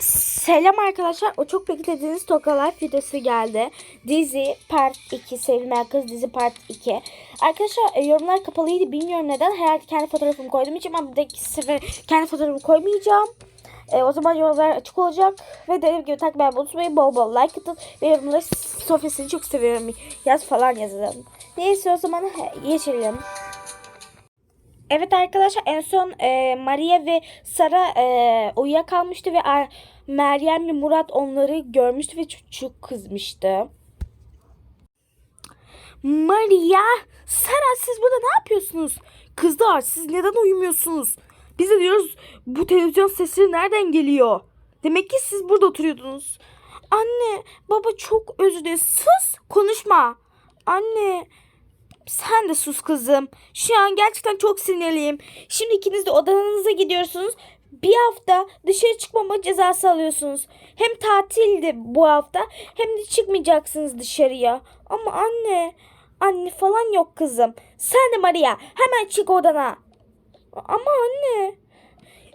Selam arkadaşlar. O çok beklediğiniz Toka Life videosu geldi. Dizi Part 2. Sevilmeyen Kız dizi Part 2. Arkadaşlar e, yorumlar kapalıydı. Bilmiyorum neden. Herhalde kendi fotoğrafımı koydum için ama bir dahaki sefer kendi fotoğrafımı koymayacağım. E, o zaman yorumlar açık olacak. Ve dediğim gibi takip etmeyi unutmayın. Bol bol like atın. Ve yorumları Sofya'sını çok seviyorum. Yaz falan yazalım. Neyse o zaman geçelim. Evet arkadaşlar en son e, Maria ve Sara e, uyuyakalmıştı ve e, Meryem ve Murat onları görmüştü ve çok, çok kızmıştı. Maria, Sara siz burada ne yapıyorsunuz? Kızlar siz neden uyumuyorsunuz? Biz de diyoruz bu televizyon sesleri nereden geliyor? Demek ki siz burada oturuyordunuz. Anne, baba çok özür dilerim. Sus, konuşma. Anne, sen de sus kızım. Şu an gerçekten çok sinirliyim. Şimdi ikiniz de odanıza gidiyorsunuz. Bir hafta dışarı çıkmama cezası alıyorsunuz. Hem tatildi bu hafta hem de çıkmayacaksınız dışarıya. Ama anne, anne falan yok kızım. Sen de Maria hemen çık odana. Ama anne.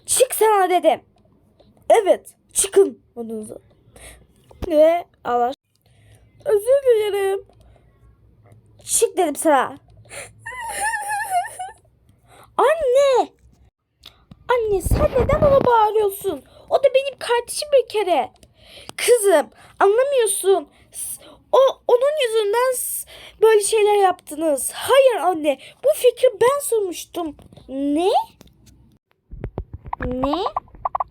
Çık sana dedim. Evet çıkın odanıza. Ve Allah. Özür dilerim. Çık dedim sana. Anne. Anne sen neden ona bağırıyorsun? O da benim kardeşim bir kere. Kızım anlamıyorsun. O onun yüzünden böyle şeyler yaptınız. Hayır anne bu fikri ben sunmuştum. Ne? Ne?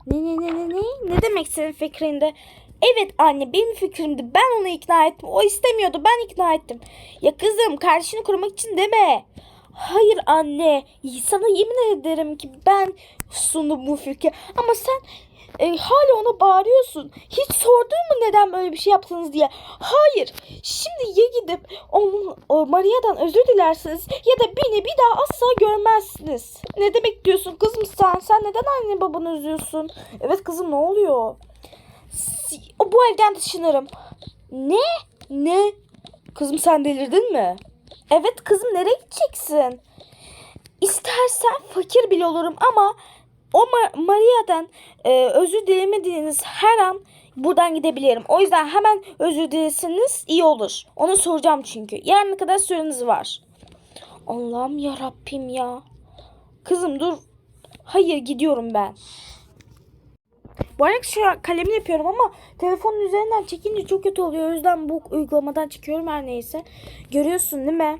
Ne ne ne ne ne? Ne demek senin fikrinde? Evet anne benim fikrimdi. Ben onu ikna ettim. O istemiyordu. Ben ikna ettim. Ya kızım kardeşini korumak için deme. Hayır anne. Sana yemin ederim ki ben sundum bu fikri. Ama sen e, hala ona bağırıyorsun. Hiç sordun mu neden böyle bir şey yaptınız diye? Hayır. Şimdi ya gidip onun o Maria'dan özür dilersiniz ya da beni bir daha asla görmezsiniz. Ne demek diyorsun kızım sen? Sen neden anne babanı üzüyorsun? Evet kızım ne oluyor? Bu evden taşınırım. Ne? Ne? Kızım sen delirdin mi? Evet kızım nereye gideceksin? İstersen fakir bile olurum ama o Ma- Maria'dan e, özür dilemediğiniz her an buradan gidebilirim. O yüzden hemen özür dileseniz iyi olur. Onu soracağım çünkü. Yarına kadar süreniz var. Allah'ım ya Rabbim ya. Kızım dur. Hayır gidiyorum ben. Bu arada şu kalemle yapıyorum ama telefonun üzerinden çekince çok kötü oluyor. O yüzden bu uygulamadan çekiyorum her neyse. Görüyorsun değil mi?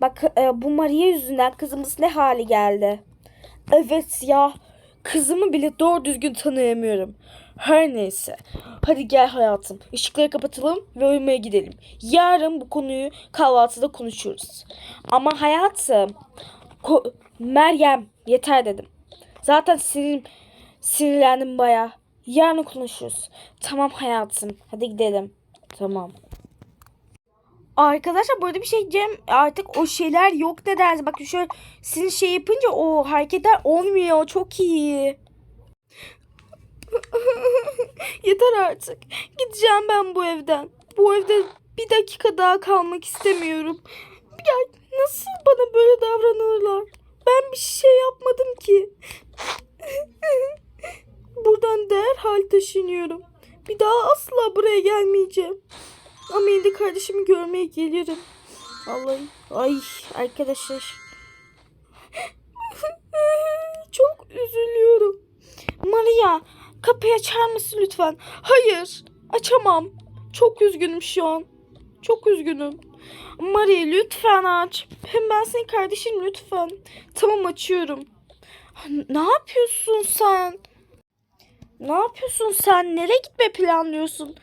Bak e, bu Maria yüzünden kızımız ne hali geldi. Evet ya. Kızımı bile doğru düzgün tanıyamıyorum. Her neyse. Hadi gel hayatım. Işıkları kapatalım ve uyumaya gidelim. Yarın bu konuyu kahvaltıda konuşuruz. Ama hayatım. ko- Meryem yeter dedim. Zaten sinir, sinirlendim baya. Yarın konuşuruz. Tamam hayatım. Hadi gidelim. Tamam. Arkadaşlar böyle bir şey diyeceğim. Artık o şeyler yok ne dersin? Bakın şöyle sizin şey yapınca o hareketler olmuyor. Çok iyi. Yeter artık. Gideceğim ben bu evden. Bu evde bir dakika daha kalmak istemiyorum. Ya nasıl bana böyle davranırlar? Ben bir şey yapmadım ki. Buradan derhal taşınıyorum. Bir daha asla buraya gelmeyeceğim. Ama yine de kardeşimi görmeye gelirim. Vallahi. Ay arkadaşlar. Çok üzülüyorum. Maria kapıyı açar mısın lütfen? Hayır açamam. Çok üzgünüm şu an. Çok üzgünüm. Maria lütfen aç. Hem ben senin kardeşin lütfen. Tamam açıyorum. Ne yapıyorsun sen? Ne yapıyorsun sen? Nereye gitme planlıyorsun?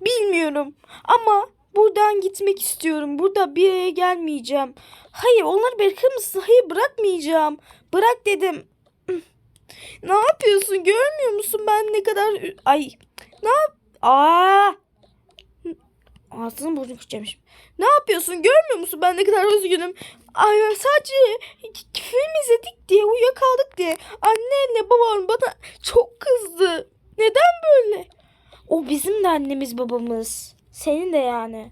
Bilmiyorum ama buradan gitmek istiyorum. Burada bir yere gelmeyeceğim. Hayır onları bırakır mısın? Hayır bırakmayacağım. Bırak dedim. Ne yapıyorsun? Görmüyor musun ben ne kadar... Ay ne yap... Aa! Ağzını burnunu kıracağım şimdi. Ne yapıyorsun? Görmüyor musun ben ne kadar üzgünüm? Ay sadece film izledik diye uyuyakaldık diye. Annenle babam bana çok kızdı. Neden böyle? O bizim de annemiz babamız. Senin de yani.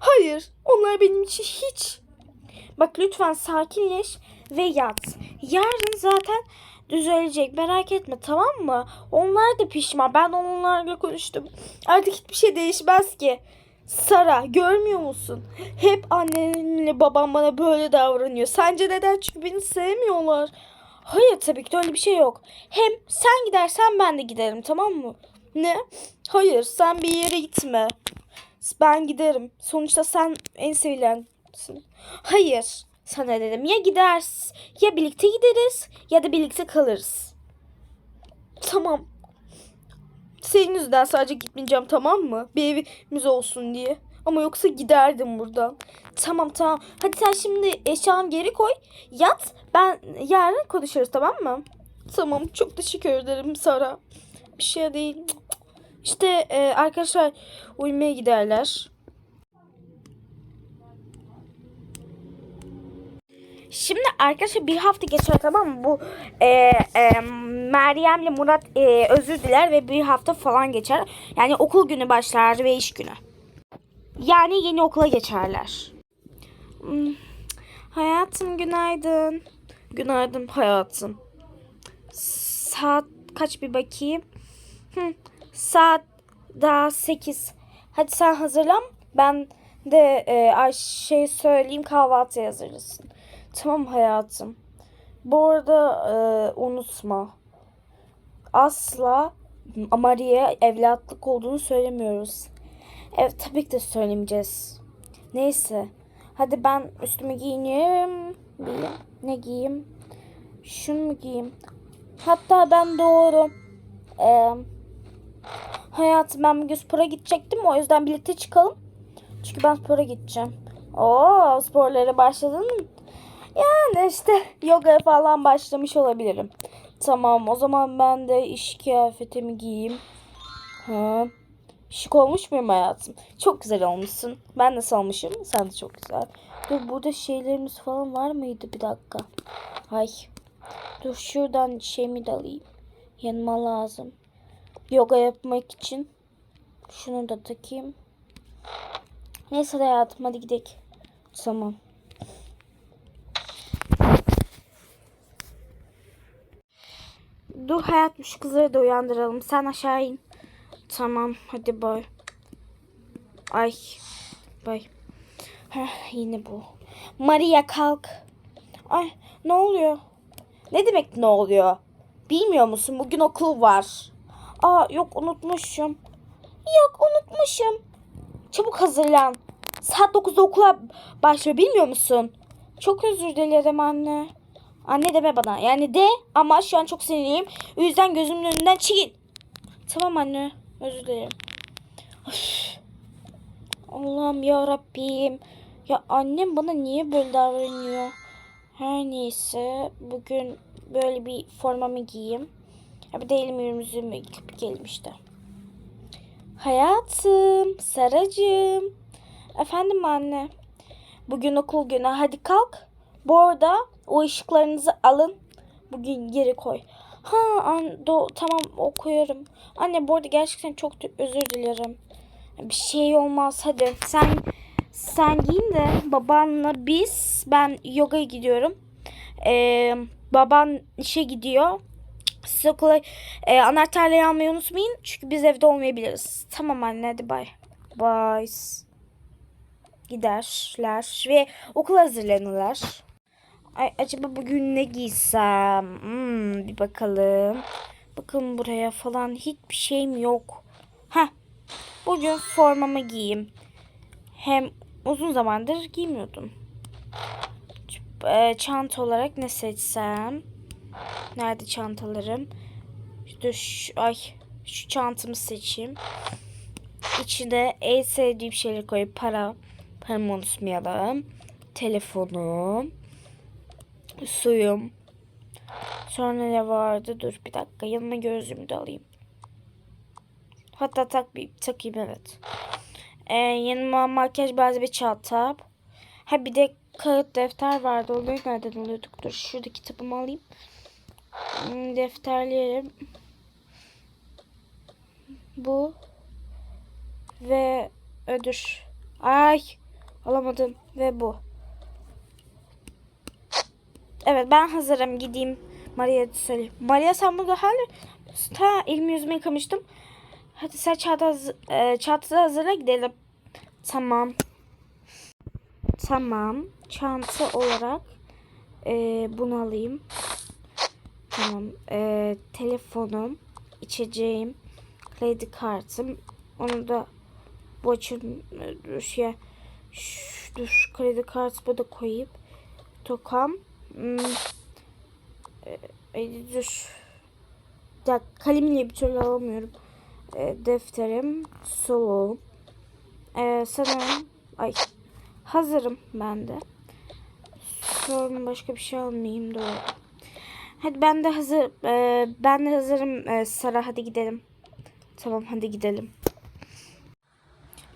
Hayır, onlar benim için hiç. Bak lütfen sakinleş ve yat. Yarın zaten düzelecek merak etme tamam mı? Onlar da pişman. Ben onlarla konuştum. Artık hiçbir şey değişmez ki. Sara görmüyor musun? Hep annemle babam bana böyle davranıyor. Sence neden? Çünkü beni sevmiyorlar. Hayır tabii ki de öyle bir şey yok. Hem sen gidersen ben de giderim tamam mı? Ne? Hayır sen bir yere gitme. Ben giderim. Sonuçta sen en sevilensin. Hayır. Sana dedim ya gideriz ya birlikte gideriz ya da birlikte kalırız. Tamam. Senin yüzünden sadece gitmeyeceğim tamam mı? Bir evimiz olsun diye. Ama yoksa giderdim buradan. Tamam tamam. Hadi sen şimdi eşyanı geri koy. Yat. Ben yarın konuşuruz tamam mı? Tamam. Çok teşekkür ederim Sara. Bir şey değil. İşte e, arkadaşlar uyumaya giderler. Şimdi arkadaşlar bir hafta geçer tamam mı? Bu e, e, Meryem'le Murat e, özür diler ve bir hafta falan geçer. Yani okul günü başlar ve iş günü. Yani yeni okula geçerler. Hmm, Hayatım günaydın. Günaydın hayatım. Saat kaç bir bakayım. Hı, saat daha 8. Hadi sen hazırlan. Ben de e, Ayşe'ye söyleyeyim kahvaltı hazırlasın. Tamam hayatım. Bu arada e, unutma. Asla Maria'ya evlatlık olduğunu söylemiyoruz. Evet tabii ki de söylemeyeceğiz. Neyse. Hadi ben üstümü giyineyim. Ne giyeyim? Şunu mu giyeyim? Hatta ben doğru. Eee Hayatım ben bugün spora gidecektim. O yüzden birlikte çıkalım. Çünkü ben spora gideceğim. Oo sporlara başladın? Yani işte yoga falan başlamış olabilirim. Tamam o zaman ben de iş kıyafetimi giyeyim. Ha. Şık olmuş muyum hayatım? Çok güzel olmuşsun. Ben nasıl olmuşum? Sen de çok güzel. Dur burada şeylerimiz falan var mıydı? Bir dakika. Ay. Dur şuradan şeyimi de alayım. Yanıma lazım. Yoga yapmak için. Şunu da takayım. Neyse hayatım hadi gidelim. Tamam. Dur hayatım şu kızları da uyandıralım. Sen aşağı in. Tamam hadi bay. Ay. Bay. Heh, yine bu. Maria kalk. Ay ne oluyor? Ne demek ne oluyor? Bilmiyor musun? Bugün okul var. Aa yok unutmuşum. Yok unutmuşum. Çabuk hazırlan. Saat 9'da okula başlıyor bilmiyor musun? Çok özür dilerim anne. Anne deme bana. Yani de ama şu an çok sinirliyim. O yüzden gözümün önünden çekil. Tamam anne. Özür dilerim. Allah'ım ya Rabbim. Ya annem bana niye böyle davranıyor? Her neyse bugün böyle bir formamı giyeyim. Ya bir de elimi yüzümü geldim işte. Hayatım, Saracığım. Efendim anne. Bugün okul günü. Hadi kalk. Bu arada o ışıklarınızı alın. Bugün geri koy. Ha an, do, tamam okuyorum. Anne bu arada gerçekten çok özür dilerim. Bir şey olmaz hadi. Sen sen giyin de babanla biz ben yogaya gidiyorum. Ee, baban işe gidiyor. Siz okula e, anahtarları almayı unutmayın. Çünkü biz evde olmayabiliriz. Tamam anne hadi bay. Bye. Giderler ve okula hazırlanırlar. Ay acaba bugün ne giysem? Hmm, bir bakalım. Bakın buraya falan hiçbir şeyim yok. Ha. Bugün formamı giyeyim. Hem uzun zamandır giymiyordum. E, çanta olarak ne seçsem? Nerede çantalarım? İşte şu, ay şu çantamı seçeyim. İçine en sevdiğim şeyleri koyup para. Paramı unutmayalım. Telefonum. Suyum. Sonra ne vardı? Dur bir dakika. Yanıma gözlüğümü de alayım. Hatta tak bir takayım evet. Ee, yanıma makyaj malzeme çantam. Ha bir de kağıt defter vardı. Onları nereden alıyorduk? Dur şurada kitabımı alayım. Hmm, defterlerim. Bu. Ve ödür. Ay. Alamadım. Ve bu. Evet ben hazırım. Gideyim. Maria'ya söyle. Maria sen burada hala... Ha elimi yüzümü yıkamıştım. Hadi sen çanta, e, çantayı hazırla gidelim. Tamam. Tamam. Çanta olarak e, bunu alayım. Tamam. E, telefonum, içeceğim, kredi kartım. Onu da açın dur şey dur kredi kartımı da koyup tokam. E, dur. Ya kalemle bir türlü alamıyorum. E, defterim, soluğum. E, sanırım ay hazırım ben de. Sorun başka bir şey almayayım doğru. Hadi ben de hazır e, ben de hazırım e, Sara hadi gidelim. Tamam hadi gidelim.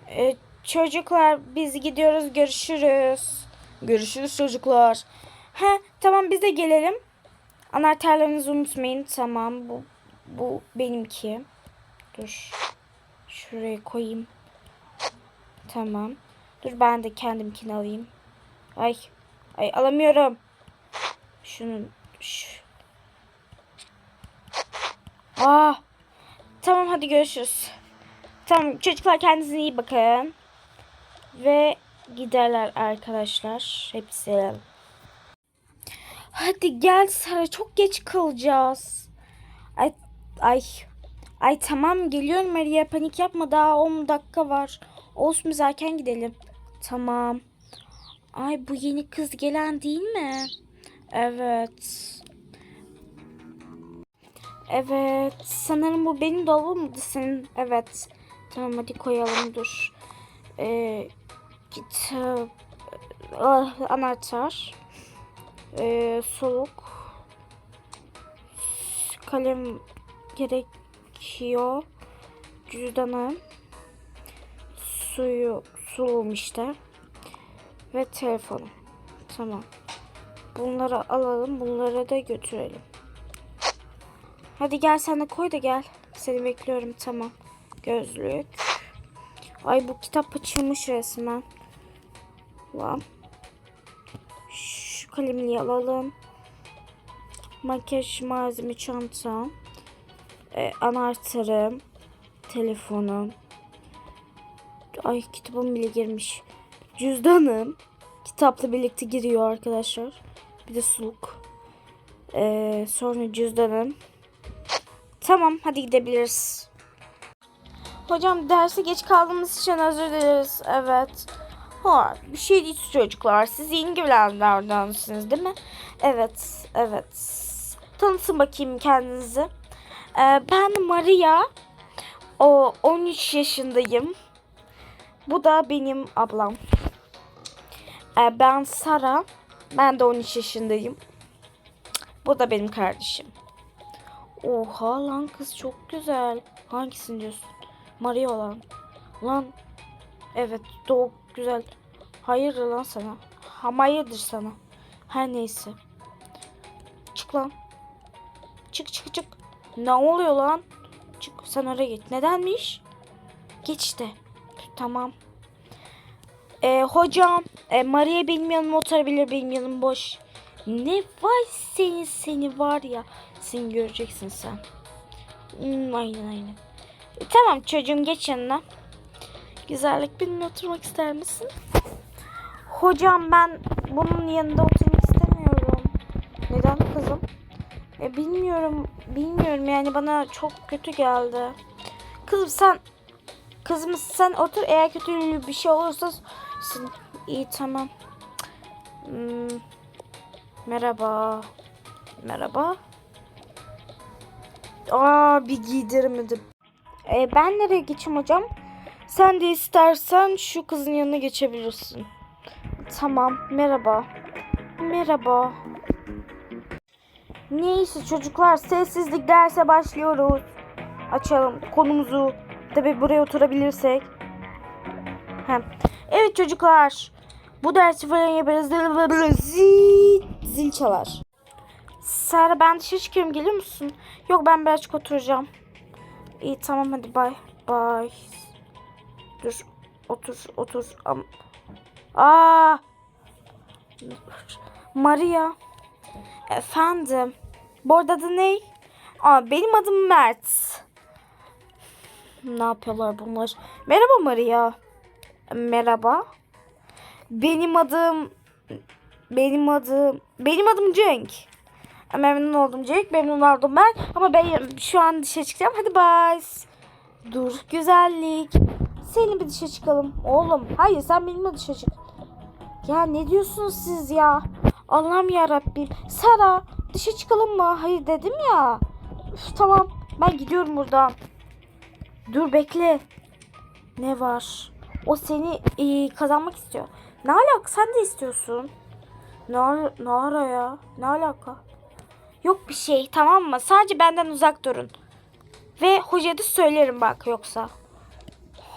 E, çocuklar biz gidiyoruz görüşürüz. Görüşürüz çocuklar. He tamam biz de gelelim. Anahtarlarınızı unutmayın. Tamam bu bu benimki. Dur. Şuraya koyayım. Tamam. Dur ben de kendimkini alayım. Ay. Ay alamıyorum. Şunu. Şu. Aa. Tamam hadi görüşürüz. Tamam çocuklar kendinize iyi bakın. Ve giderler arkadaşlar. Hepsi. Hadi gel Sara çok geç kalacağız. Ay ay. Ay tamam geliyorum Maria panik yapma daha 10 dakika var. Olsun biz erken gidelim. Tamam. Ay bu yeni kız gelen değil mi? Evet. Evet. Sanırım bu benim dolabımdı senin. Evet. Tamam hadi koyalım dur. Ee, kitap. Ah, anahtar. Ee, soluk. Kalem gerekiyor. Cüzdanım. Suyu, suluğum işte. Ve telefonum. Tamam. Bunları alalım. Bunları da götürelim. Hadi gel sen de koy da gel. Seni bekliyorum tamam. Gözlük. Ay bu kitap açılmış resmen. Lan. Kalemliği alalım. Makyaj malzeme çantam. Ee, anahtarım. Telefonum. Ay kitabım bile girmiş. Cüzdanım. Kitapla birlikte giriyor arkadaşlar. Bir de suluk. Ee, sonra cüzdanım. Tamam hadi gidebiliriz. Hocam derse geç kaldığımız için özür dileriz. Evet. Ha, bir şey değil çocuklar. Siz yeni gelenlerdensiniz değil mi? Evet, evet. Tanıtın bakayım kendinizi. Ee, ben Maria. O 13 yaşındayım. Bu da benim ablam. Ee, ben Sara. Ben de 13 yaşındayım. Bu da benim kardeşim. Oha lan kız çok güzel. Hangisini diyorsun? Maria olan. Lan. Evet çok güzel. Hayır lan sana. Ha hayırdır sana. Her neyse. Çık lan. Çık çık çık. Ne oluyor lan? Çık sen oraya git. Nedenmiş? Geç işte. Tamam. Ee, hocam. E, Maria benim yanıma oturabilir. Benim yanım boş. Ne var seni seni var ya. Seni göreceksin sen. Hmm, aynen aynen. E, tamam çocuğum geç yanına. Güzellik benimle oturmak ister misin? Hocam ben bunun yanında oturmak istemiyorum. Neden kızım? E, bilmiyorum. Bilmiyorum yani bana çok kötü geldi. Kızım sen Kızım sen otur eğer kötü bir şey olursa iyi tamam. Hmm, merhaba. Merhaba. Aa bir giydirmedim. E, ben nereye geçeyim hocam? Sen de istersen şu kızın yanına geçebilirsin. Tamam. Merhaba. Merhaba. Neyse çocuklar sessizlik derse başlıyoruz. Açalım konumuzu. Tabi buraya oturabilirsek. Hem. Evet çocuklar. Bu dersi falan yaparız. Zil, çalar. Sara ben dışarı çıkıyorum gelir misin? Yok ben birazcık oturacağım. İyi tamam hadi bay. Bay. Dur. Otur otur. Am! Maria. Efendim. Bu arada adı ne? Aa, benim adım Mert. Ne yapıyorlar bunlar? Merhaba Maria. Merhaba. Benim adım benim adım benim adım Cenk. Memnun oldum Cenk. Memnun oldum ben. Ama ben şu an dışarı çıkacağım. Hadi bye. Dur güzellik. Seninle bir dışarı çıkalım. Oğlum hayır sen benimle dışarı çık. Ya ne diyorsunuz siz ya? Allah'ım ya Rabbim. Sara dışarı çıkalım mı? Hayır dedim ya. Üf, tamam ben gidiyorum buradan. Dur bekle. Ne var? O seni e, kazanmak istiyor. Ne alaka? Sen de istiyorsun. Ne, ara- ne ara ya? Ne alaka? Yok bir şey tamam mı? Sadece benden uzak durun. Ve hocaya da söylerim bak yoksa.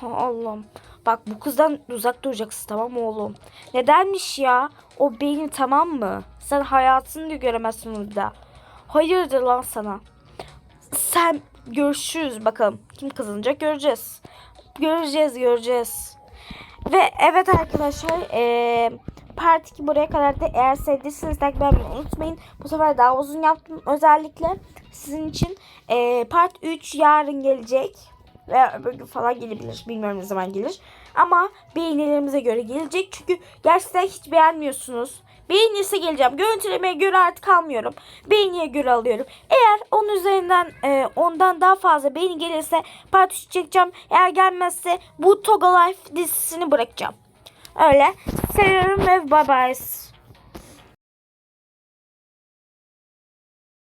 Ha, Allah'ım. Bak bu kızdan uzak duracaksın tamam oğlum? Nedenmiş ya? O benim tamam mı? Sen hayatını da göremezsin orada. Hayırdır lan sana? Sen görüşürüz bakalım. Kim kazanacak göreceğiz. Göreceğiz göreceğiz. Ve evet arkadaşlar eee Part 2 buraya kadar da eğer sevdiyseniz like beğenmeyi unutmayın. Bu sefer daha uzun yaptım özellikle sizin için. Eee part 3 yarın gelecek. Veya öbür gün falan gelebilir. Bilmiyorum ne zaman gelir. Ama beğenilerimize göre gelecek. Çünkü gerçekten hiç beğenmiyorsunuz. Beğenirse geleceğim. Görüntülemeye göre artık almıyorum. Beğeniye göre alıyorum. Eğer onun üzerinden e, ondan daha fazla beğeni gelirse part 3 çekeceğim. Eğer gelmezse bu Toga Life dizisini bırakacağım. Öyle. Seviyorum ve bye bye.